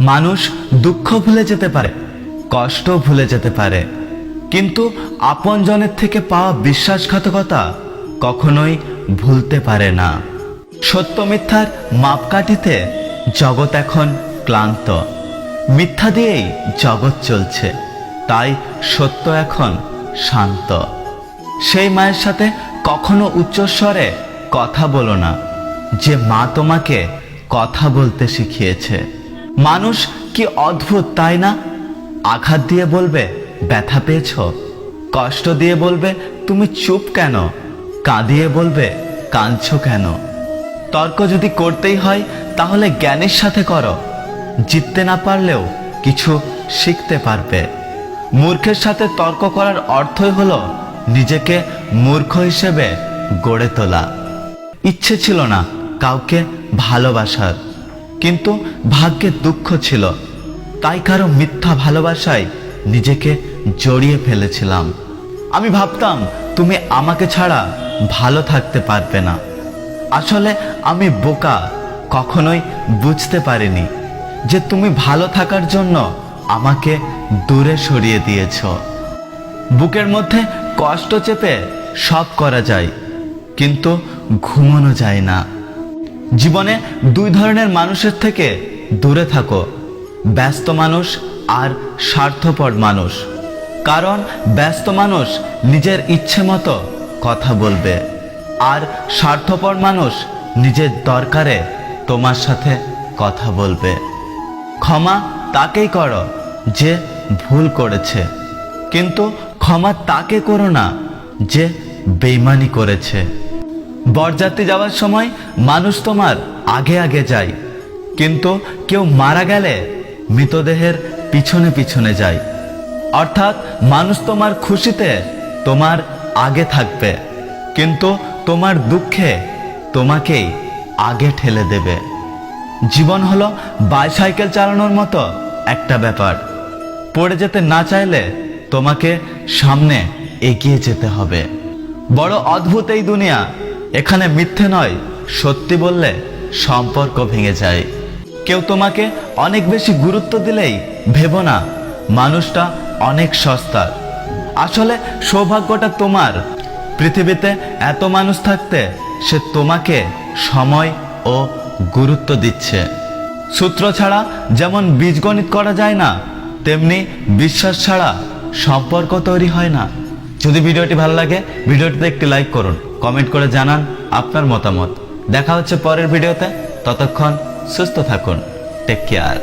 মানুষ দুঃখ ভুলে যেতে পারে কষ্ট ভুলে যেতে পারে। কিন্তু আপনজনের থেকে পাওয়া বিশ্বাসঘাতকতা কখনোই ভুলতে পারে না। সত্য মিথ্যার মাপকাঠিতে জগৎ এখন ক্লান্ত। মিথ্যা দিয়েই জগৎ চলছে, তাই সত্য এখন শান্ত। সেই মায়ের সাথে কখনো উচ্চস্বরে কথা বলো না, যে মা তোমাকে কথা বলতে শিখিয়েছে। মানুষ কি অদ্ভুত, তাই না? আঘাত দিয়ে বলবে, ব্যথা পেয়েছ। কষ্ট দিয়ে বলবে, তুমি চুপ কেন? কাঁদিয়ে বলবে, কাঁদছ কেন? তর্ক যদি করতেই হয়, তাহলে জ্ঞানের সাথে করো। জিততে না পারলেও কিছু শিখতে পারবে। মূর্খের সাথে তর্ক করার অর্থই হলো নিজেকে মূর্খ হিসেবে গড়ে তোলা। ইচ্ছে ছিল না কাউকে ভালোবাসার। কিন্তু ভাগ্যে দুঃখ ছিল। তাই কারও মিথ্যা ভালোবাসায় নিজেকে জড়িয়ে ফেলেছিলাম। আমি ভাবতাম, তুমি আমাকে ছাড়া ভালো থাকতে পারবে না। আসলে আমি বোকা, কখনোই বুঝতে পারিনি যে তুমি ভালো থাকার জন্য আমাকে দূরে সরিয়ে দিয়েছ। বুকের মধ্যে কষ্ট চেপে সব করা যায়, কিন্তু ঘুমানো যায় না। জীবনে দুই ধরনের মানুষের থেকে দূরে থাকো। ব্যস্ত মানুষ আর স্বার্থপর মানুষ। কারণ ব্যস্ত মানুষ নিজের ইচ্ছে মতো কথা বলবে আর স্বার্থপর মানুষ নিজের দরকারে তোমার সাথে কথা বলবে। ক্ষমা তাকেই করো যে ভুল করেছে। কিন্তু ক্ষমা তাকে করো না যে বেইমানি করেছে। বরযাত্রী যাওয়ার সময় মানুষ তোমার আগে আগে যায়। কিন্তু কেউ মারা গেলে মৃতদেহের পিছনে পিছনে যায়। অর্থাৎ মানুষ তোমার খুশিতে তোমার আগে থাকবে, কিন্তু তোমার দুঃখে তোমাকেই আগে ঠেলে দেবে। জীবন হলো বাইসাইকেল চালানোর মতো একটা ব্যাপার। পড়ে যেতে না চাইলে তোমাকে সামনে এগিয়ে যেতে হবে। বড় অদ্ভুত এই দুনিয়া। এখানে মিথ্যে নয়, সত্যি বললে সম্পর্ক ভেঙে যায়। কেউ তোমাকে অনেক বেশি গুরুত্ব দিলেই ভেবো না, মানুষটা অনেক সস্তার আসলে সৌভাগ্যটা তোমার। পৃথিবীতে এত মানুষ থাকতে সে তোমাকে সময় ও গুরুত্ব দিচ্ছে। সূত্র ছাড়া যেমন বীজগণিত করা যায় না, তেমনি বিশ্বাস ছাড়া সম্পর্ক তৈরি হয় না। যদি ভিডিওটি ভালো লাগে, ভিডিওটিতে একটি লাইক করুন কমেন্ট করে জানান আপনার মতামত। দেখা হচ্ছে পরের ভিডিওতে, ততক্ষণ সুস্থ থাকুন টেক কেয়ার